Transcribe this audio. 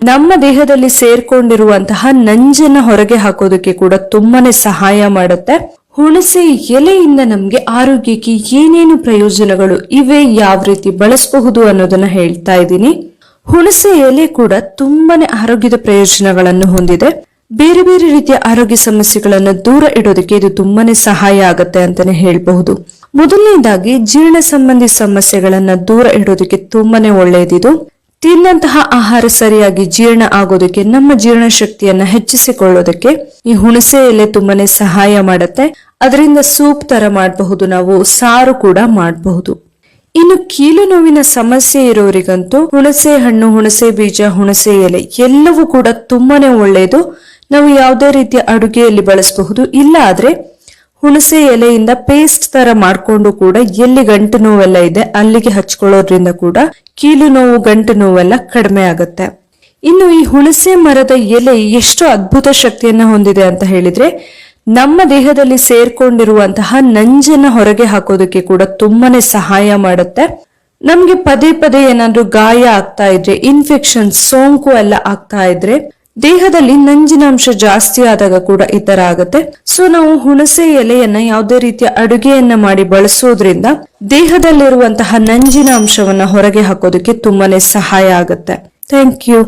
ನಮ್ಮ ದೇಹದಲ್ಲಿ ಸೇರ್ಕೊಂಡಿರುವಂತಹ ನಂಜನ್ನ ಹೊರಗೆ ಹಾಕೋದಕ್ಕೆ ಕೂಡ ತುಂಬಾನೇ ಸಹಾಯ ಮಾಡುತ್ತೆ. ಹುಣಸೆ ಎಲೆಯಿಂದ ನಮ್ಗೆ ಆರೋಗ್ಯಕ್ಕೆ ಏನೇನು ಪ್ರಯೋಜನಗಳು ಇವೆ, ಯಾವ ರೀತಿ ಬಳಸಬಹುದು ಅನ್ನೋದನ್ನ ಹೇಳ್ತಾ ಇದ್ದೀನಿ. ಹುಣಸೆ ಎಲೆ ಕೂಡ ತುಂಬಾನೇ ಆರೋಗ್ಯದ ಪ್ರಯೋಜನಗಳನ್ನು ಹೊಂದಿದೆ. ಬೇರೆ ಬೇರೆ ರೀತಿಯ ಆರೋಗ್ಯ ಸಮಸ್ಯೆಗಳನ್ನು ದೂರ ಇಡೋದಕ್ಕೆ ಇದು ತುಂಬಾನೇ ಸಹಾಯ ಆಗುತ್ತೆ ಅಂತಾನೆ ಹೇಳಬಹುದು. ಮೊದಲನೇದಾಗಿ ಜೀರ್ಣ ಸಂಬಂಧಿ ಸಮಸ್ಯೆಗಳನ್ನ ದೂರ ಇಡೋದಕ್ಕೆ ತುಂಬಾನೇ ಒಳ್ಳೆಯದಿದು ತಿಂದಂತಹ ಆಹಾರ ಸರಿಯಾಗಿ ಜೀರ್ಣ ಆಗೋದಕ್ಕೆ, ನಮ್ಮ ಜೀರ್ಣ ಶಕ್ತಿಯನ್ನ ಹೆಚ್ಚಿಸಿಕೊಳ್ಳೋದಕ್ಕೆ ಈ ಹುಣಸೆ ಎಲೆ ತುಂಬಾನೇ ಸಹಾಯ ಮಾಡುತ್ತೆ. ಅದರಿಂದ ಸೂಪ್ ತರ ಮಾಡಬಹುದು, ನಾವು ಸಾರು ಕೂಡ ಮಾಡಬಹುದು. ಇನ್ನು ಕೀಲು ನೋವಿನ ಸಮಸ್ಯೆ ಇರೋರಿಗಂತೂ ಹುಣಸೆ ಹಣ್ಣು, ಹುಣಸೆ ಬೀಜ, ಹುಣಸೆ ಎಲೆ ಎಲ್ಲವೂ ಕೂಡ ತುಂಬಾನೇ ಒಳ್ಳೆಯದು ನಾವು ಯಾವುದೇ ರೀತಿಯ ಅಡುಗೆಯಲ್ಲಿ ಬಳಸಬಹುದು. ಇಲ್ಲ ಆದ್ರೆ ಹುಣಸೆ ಎಲೆಯಿಂದ ಪೇಸ್ಟ್ ತರ ಮಾಡ್ಕೊಂಡು ಕೂಡ ಎಲ್ಲಿ ಗಂಟು ನೋವೆಲ್ಲ ಇದೆ ಅಲ್ಲಿಗೆ ಹಚ್ಕೊಳ್ಳೋದ್ರಿಂದ ಕೂಡ ಕೀಲು ನೋವು, ಗಂಟು ನೋವೆಲ್ಲ ಕಡಿಮೆ ಆಗುತ್ತೆ. ಇನ್ನು ಈ ಹುಣಸೆ ಮರದ ಎಲೆ ಎಷ್ಟು ಅದ್ಭುತ ಶಕ್ತಿಯನ್ನ ಹೊಂದಿದೆ ಅಂತ ಹೇಳಿದ್ರೆ ನಮ್ಮ ದೇಹದಲ್ಲಿ ಸೇರ್ಕೊಂಡಿರುವಂತಹ ನಂಜನ್ನ ಹೊರಗೆ ಹಾಕೋದಕ್ಕೆ ಕೂಡ ತುಂಬಾನೇ ಸಹಾಯ ಮಾಡುತ್ತೆ. ನಮ್ಗೆ ಪದೇ ಪದೇ ಏನಾದ್ರೂ ಗಾಯ ಆಗ್ತಾ ಇದ್ರೆ ಇನ್ಫೆಕ್ಷನ್ ಸೋಂಕು ಎಲ್ಲ ಆಗ್ತಾ ಇದ್ರೆ ದೇಹದಲ್ಲಿ ನಂಜಿನಾಂಶ ಜಾಸ್ತಿ ಆದಾಗ ಕೂಡ ಈ ತರ ಆಗುತ್ತೆ ಸೊ ನಾವು ಹುಣಸೆ ಎಲೆಯನ್ನ ಯಾವುದೇ ರೀತಿಯ ಅಡುಗೆಯನ್ನ ಮಾಡಿ ಬಳಸೋದ್ರಿಂದ ದೇಹದಲ್ಲಿರುವಂತಹ ನಂಜಿನ ಅಂಶವನ್ನ ಹೊರಗೆ ಹಾಕೋದಕ್ಕೆ ತುಂಬಾನೇ ಸಹಾಯ ಆಗುತ್ತೆ. Thank you